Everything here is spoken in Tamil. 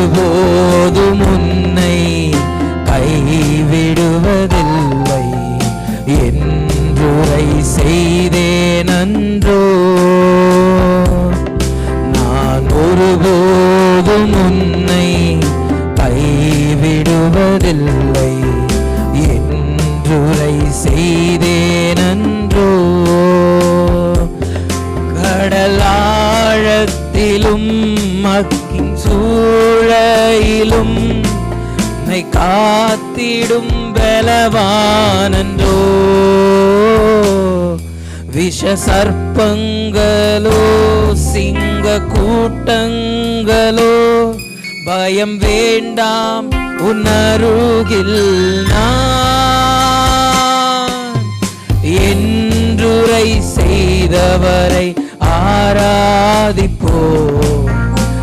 ஒருபோதும் உன்னை கைவிடுவதில்லை. என்றுரை செய்தேன் அன்றோ நான் ஒருபோதும் உன்னை கைவிடுவதில்லை. என்றுரை செய்தேன் அன்றோ கடலாழத்திலும் மக்கின் சூழையிலும் உன்னை காத்திடும் பலவானன்றோ. விஷ சர்ப்பங்களோ சிங்க கூட்டங்களோ பயம் வேண்டாம் உன்னருகில் நான். என்றுரை செய்தவரை ஆராதிப்போ